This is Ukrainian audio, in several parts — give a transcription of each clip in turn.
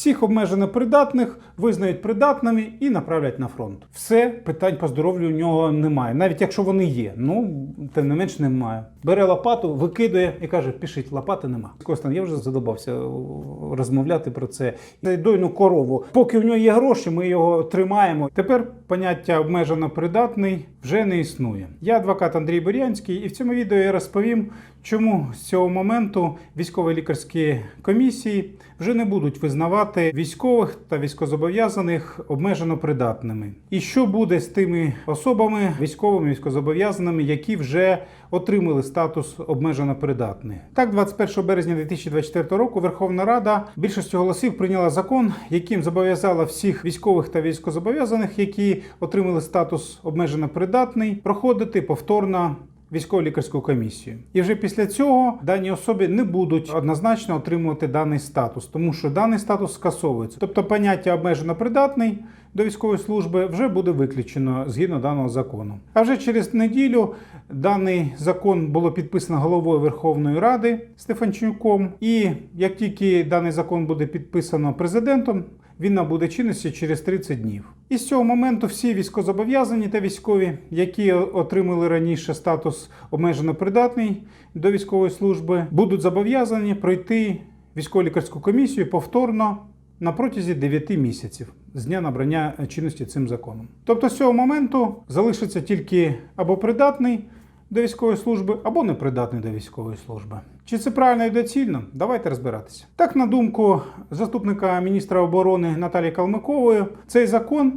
Всіх обмежено придатних визнають придатними і направлять на фронт. Все питань по здоров'ю у нього немає, навіть якщо вони є. Ну тим не менш немає. Бере лопату, викидує і каже: пишіть, лопати нема. Костян, я вже задобався розмовляти про це. Дойну корову. Поки в нього є гроші, ми його тримаємо. Тепер поняття обмежено придатний вже не існує. Я адвокат Андрій Бурянський, і в цьому відео я розповім, чому з цього моменту військово-лікарські комісії вже не будуть визнавати військових та військозобов'язаних обмежено придатними. І що буде з тими особами, військовими військозобов'язаними, які вже отримали статус обмежено придатних. Так, 21 березня 2024 року Верховна Рада більшістю голосів прийняла закон, яким зобов'язала всіх військових та військозобов'язаних, які отримали статус обмежено придатний, проходити повторно військово-лікарську комісію. І вже після цього дані особи не будуть однозначно отримувати даний статус, тому що даний статус скасовується. Тобто поняття обмежено придатний до військової служби вже буде виключено згідно даного закону. А вже через неділю даний закон було підписано головою Верховної Ради Стефанчуком. І як тільки даний закон буде підписано президентом, він набуде чинності через 30 днів. І з цього моменту всі військозобов'язані та військові, які отримали раніше статус обмежено придатний до військової служби, будуть зобов'язані пройти військово-лікарську комісію повторно на протязі 9 місяців з дня набрання чинності цим законом. Тобто з цього моменту залишиться тільки або придатний до військової служби, або непридатний до військової служби. Чи це правильно і доцільно? Давайте розбиратися. Так, на думку заступника міністра оборони Наталії Калмикової, цей закон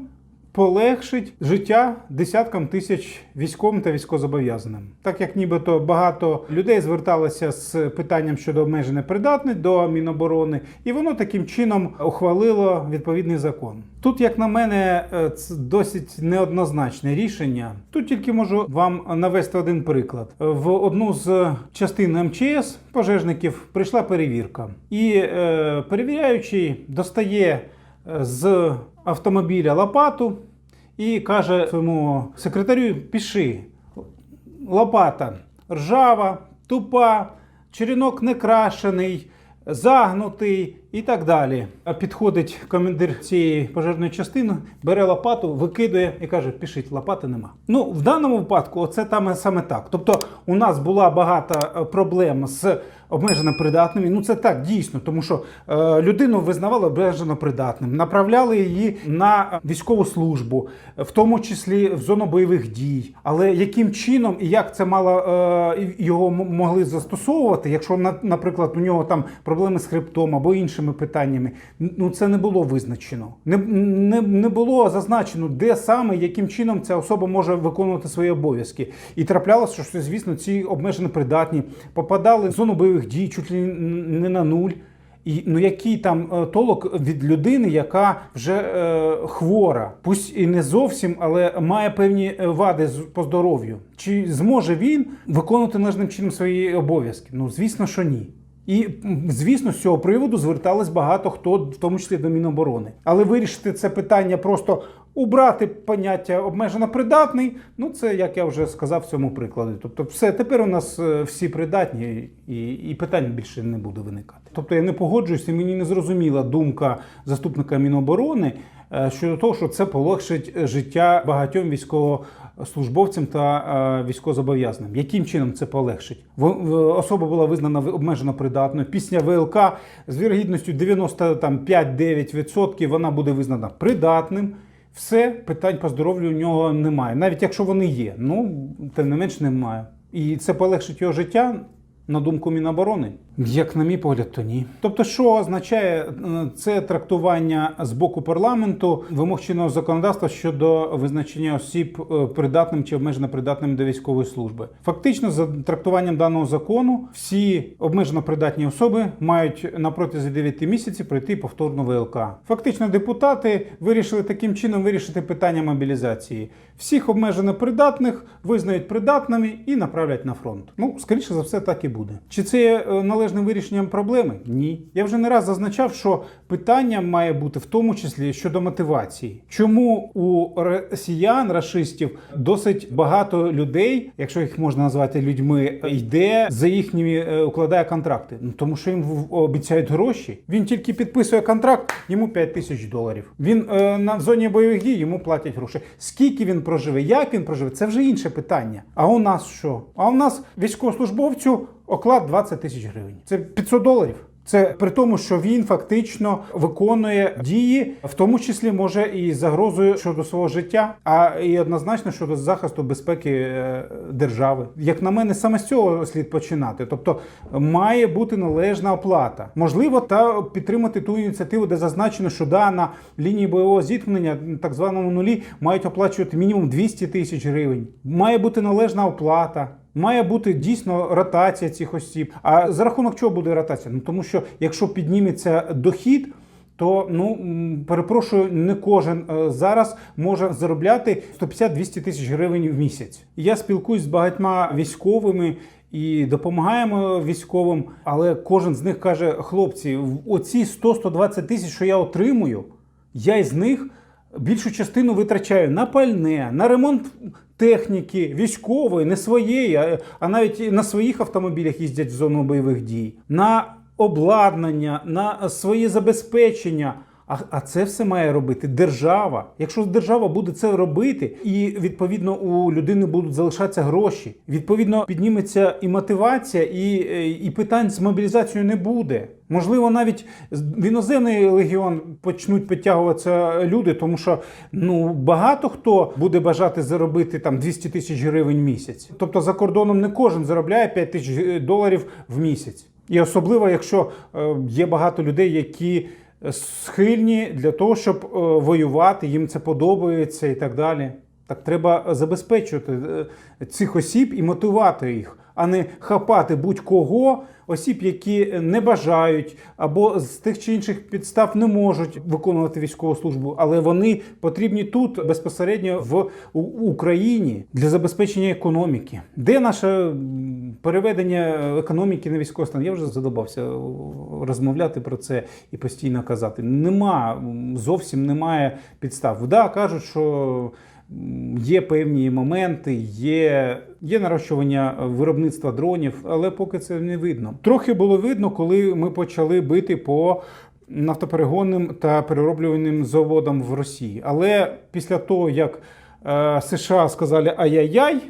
полегшить життя десяткам тисяч військовим та військовозобов'язаним. Так як нібито багато людей зверталося з питанням щодо обмеження придатних до Міноборони, і воно таким чином ухвалило відповідний закон. Тут, як на мене, е, це досить неоднозначне рішення. Тут тільки можу вам навести один приклад. В одну з частин МЧС пожежників прийшла перевірка, і е, перевіряючий достає з автомобіля лопату і каже своєму секретарю: пиши, лопата ржава, тупа, черенок не крашений, загнутий і так далі. А підходить командир цієї пожежної частини, бере лопату, викидує і каже: пишіть, лопати нема. Ну, в даному випадку, оце там саме так. Тобто, у нас була багато проблем з обмежено придатними. Ну це так дійсно, тому що е, людину визнавали обмежено придатним, направляли її на військову службу, в тому числі в зону бойових дій. Але яким чином і як це мало е, його могли застосовувати, якщо на- наприклад у нього там проблеми з хребтом або іншими питаннями, ну це не було визначено. Не, не, не було зазначено, де саме яким чином ця особа може виконувати свої обов'язки. І траплялося, що звісно ці обмежено придатні попадали в зону бойових дій, чуть ли не на нуль. І ну який там е, толок від людини, яка вже е, хвора, пусть і не зовсім, але має певні е, вади по здоров'ю. Чи зможе він виконувати належним чином свої обов'язки? Ну звісно, що ні. І звісно, з цього приводу звертались багато хто, в тому числі до Міноборони. Але вирішити це питання просто убрати поняття обмежено придатний. Ну це як я вже сказав в цьому прикладі. Тобто, все тепер у нас е, всі придатні, і, і питань більше не буде виникати. Тобто я не погоджуюся, мені не зрозуміла думка заступника Міноборони щодо того, що це полегшить е, життя багатьом військовослужбовцям та е, військовозобов'язаним. Яким чином це полегшить? Особа була визнана обмежено придатною. Після ВЛК з вірогідністю 95-9% вона буде визнана придатним. Все питань по здоров'ю у нього немає, навіть якщо вони є. Ну тим не менш немає. І це полегшить його життя. На думку Міноборони, як на мій погляд, то ні. Тобто, що означає е, це трактування з боку парламенту вимог чинного законодавства щодо визначення осіб е, придатним чи обмежено придатним до військової служби? Фактично, за трактуванням даного закону, всі обмежено придатні особи мають на протязі 9 місяців пройти повторну ВЛК. Фактично, депутати вирішили таким чином вирішити питання мобілізації. Всіх обмежено придатних визнають придатними і направлять на фронт. Ну, скоріше за все, так і буде. Чи це є е, належним вирішенням проблеми? Ні. Я вже не раз зазначав, що питання має бути в тому числі щодо мотивації. Чому у росіян, рашистів, досить багато людей, якщо їх можна назвати людьми, йде за їхніми е, укладає контракти? Ну тому що їм обіцяють гроші. Він тільки підписує контракт, йому 5 тисяч доларів. Він е, на в зоні бойових дій йому платять гроші. Скільки він проживе, як він проживе, це вже інше питання. А у нас що? А у нас військовослужбовцю оклад 20 тисяч гривень. Це 500 доларів. Це при тому, що він фактично виконує дії, в тому числі може і загрозою щодо свого життя, а і однозначно щодо захисту безпеки е, держави. Як на мене, саме з цього слід починати. Тобто має бути належна оплата. Можливо, та підтримати ту ініціативу, де зазначено, що да, на лінії бойового зіткнення, так званому нулі, мають оплачувати мінімум 200 тисяч гривень. Має бути належна оплата. Має бути дійсно ротація цих осіб. А за рахунок чого буде ротація? Ну тому що якщо підніметься дохід. То ну перепрошую, не кожен е, зараз може заробляти 150-200 тисяч гривень в місяць. Я спілкуюсь з багатьма військовими і допомагаємо військовим, але кожен з них каже: хлопці, оці 100-120 тисяч, що я отримую, я із них більшу частину витрачаю на пальне, на ремонт техніки, військової, не своєї, а- навіть на своїх автомобілях їздять в зону бойових дій, на обладнання, на своє забезпечення. А, а це все має робити держава. Якщо держава буде це робити, і відповідно у людини будуть залишатися гроші, відповідно підніметься і мотивація, і, е, і питань з мобілізацією не буде. Можливо, навіть в іноземний легіон почнуть підтягуватися люди, тому що ну багато хто буде бажати заробити там 200 тисяч гривень місяць. Тобто за кордоном не кожен заробляє 5 тисяч доларів в місяць. І особливо, якщо е, є багато людей, які схильні для того, щоб е, воювати, їм це подобається і так далі. Так треба забезпечувати е, цих осіб і мотивувати їх, а не хапати будь-кого осіб, які не бажають або з тих чи інших підстав не можуть виконувати військову службу, але вони потрібні тут безпосередньо в Україні для забезпечення економіки. Де наше переведення економіки на військовий стан? Я вже задобався е, розмовляти про це і постійно казати. Нема зовсім немає підстав. Да, кажуть, що. Є певні моменти, є, є нарощування виробництва дронів, але поки це не видно. Трохи було видно, коли ми почали бити по нафтоперегонним та перероблюваним заводам в Росії. Але після того, як е, США сказали ай-яй-яй,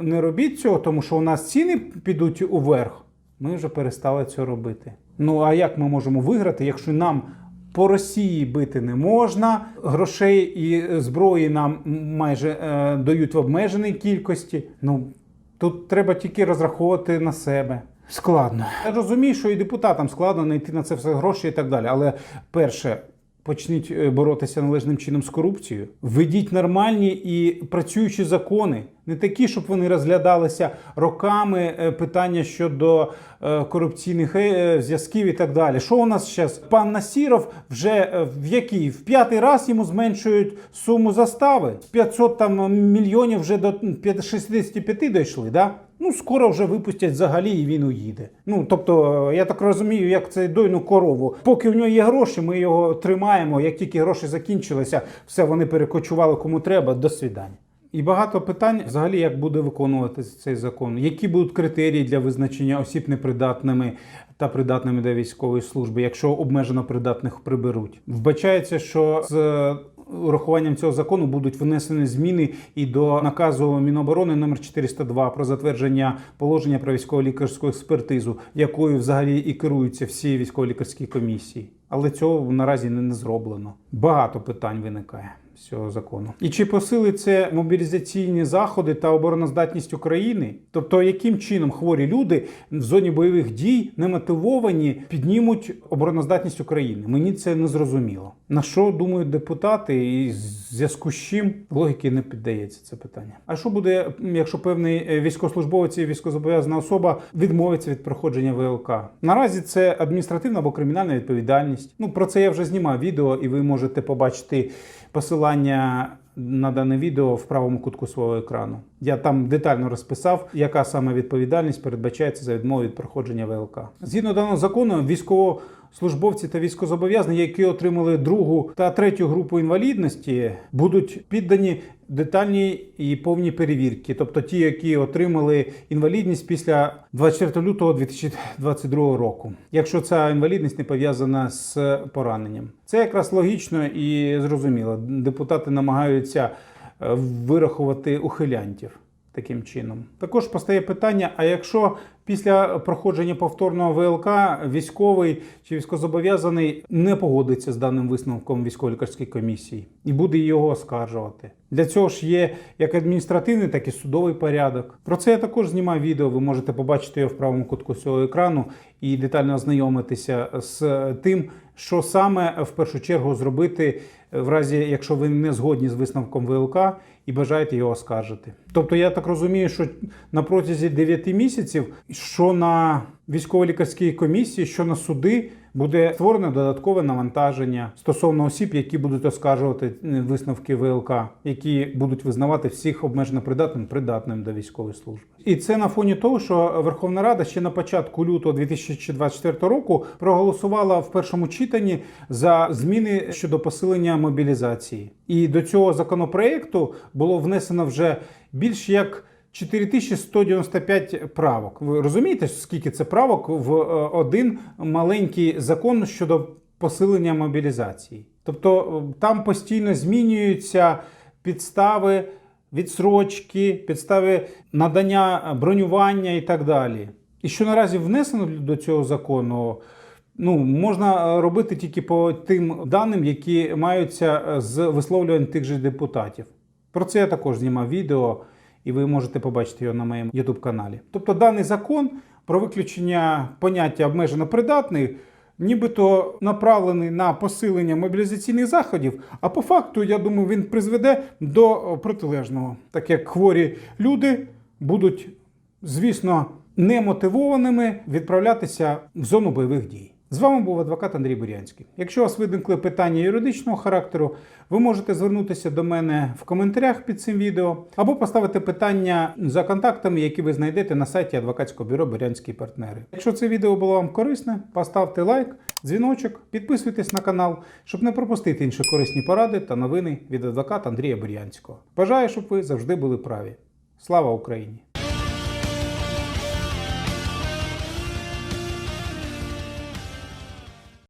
не робіть цього, тому що у нас ціни підуть уверх, ми вже перестали це робити. Ну а як ми можемо виграти, якщо нам по Росії бити не можна, грошей і зброї нам майже е, дають в обмеженій кількості. Ну тут треба тільки розраховувати на себе. Складно. Я розумію, що і депутатам складно знайти на це все гроші і так далі. Але перше, почніть е, боротися належним чином з корупцією. Введіть нормальні і працюючі закони, не такі, щоб вони розглядалися роками е, питання щодо е, корупційних е, зв'язків і так далі. Що у нас зараз? Пан Насіров вже в який в п'ятий раз йому зменшують суму застави. З 500 там мільйонів вже до 65 дійшли. Да? Ну, скоро вже випустять взагалі і він уїде. Ну тобто, я так розумію, як це дойну корову. Поки в нього є гроші, ми його тримаємо. Як тільки гроші закінчилися, все вони перекочували кому треба. До свідання. І багато питань взагалі, як буде виконуватися цей закон, які будуть критерії для визначення осіб непридатними та придатними до військової служби, якщо обмежено придатних приберуть. Вбачається, що з е, урахуванням цього закону будуть внесені зміни і до наказу Міноборони номер 402 про затвердження положення про військово-лікарську експертизу, якою взагалі і керуються всі військово-лікарські комісії. Але цього наразі не зроблено. Багато питань виникає цього закону. І чи посилить це мобілізаційні заходи та обороноздатність України? Тобто, яким чином хворі люди в зоні бойових дій немотивовані піднімуть обороноздатність України? Мені це не зрозуміло. На що думають депутати, і в зв'язку з чим логіки не піддається це питання. А що буде, якщо певний е, військовослужбовець і військовозобов'язана особа відмовиться від проходження ВЛК? Наразі це адміністративна або кримінальна відповідальність. Ну про це я вже знімав відео, і ви можете побачити посилання на дане відео в правому кутку свого екрану. Я там детально розписав, яка саме відповідальність передбачається за відмову від проходження ВЛК. Згідно даного закону, військовослужбовці та військовозобов'язані, які отримали другу та третю групу інвалідності, будуть піддані детальній і повній перевірки, тобто ті, які отримали інвалідність після 24 лютого 2022 року, якщо ця інвалідність не пов'язана з пораненням. Це якраз логічно і зрозуміло. Депутати намагаються е, вирахувати ухилянтів таким чином. Також постає питання: а якщо після проходження повторного ВЛК військовий чи військовозобов'язаний не погодиться з даним висновком військово-лікарської комісії і буде його оскаржувати? Для цього ж є як адміністративний, так і судовий порядок. Про це я також знімаю відео. Ви можете побачити його в правому кутку цього екрану і детально ознайомитися з тим, що саме в першу чергу зробити в разі, якщо ви не згодні з висновком ВЛК і бажаєте його оскаржити. Тобто, я так розумію, що на протязі 9 місяців, що на військово-лікарській комісії, що на суди. Буде створено додаткове навантаження стосовно осіб, які будуть оскаржувати е, висновки ВЛК, які будуть визнавати всіх обмежено придатним придатним до військової служби. І це на фоні того, що Верховна Рада ще на початку лютого 2024 року проголосувала в першому читанні за зміни щодо посилення мобілізації. І до цього законопроекту було внесено вже більш як 4195 правок. Ви розумієте, скільки це правок в е, один маленький закон щодо посилення мобілізації? Тобто е, там постійно змінюються підстави відсрочки, підстави надання бронювання і так далі. І що наразі внесено до цього закону, ну можна робити тільки по тим даним, які маються з висловлювань тих же депутатів. Про це я також знімав відео, і ви можете побачити його на моєму YouTube каналі. Тобто, даний закон про виключення поняття обмежено придатний. Нібито направлений на посилення мобілізаційних заходів, а по факту, я думаю, він призведе до протилежного, так як хворі люди будуть, звісно, немотивованими відправлятися в зону бойових дій. З вами був адвокат Андрій Бурянський. Якщо у вас виникли питання юридичного характеру, ви можете звернутися до мене в коментарях під цим відео або поставити питання за контактами, які ви знайдете на сайті адвокатського бюро Бурянські партнери. Якщо це відео було вам корисне, поставте лайк, дзвіночок, підписуйтесь на канал, щоб не пропустити інші корисні поради та новини від адвоката Андрія Бурянського. Бажаю, щоб ви завжди були праві. Слава Україні!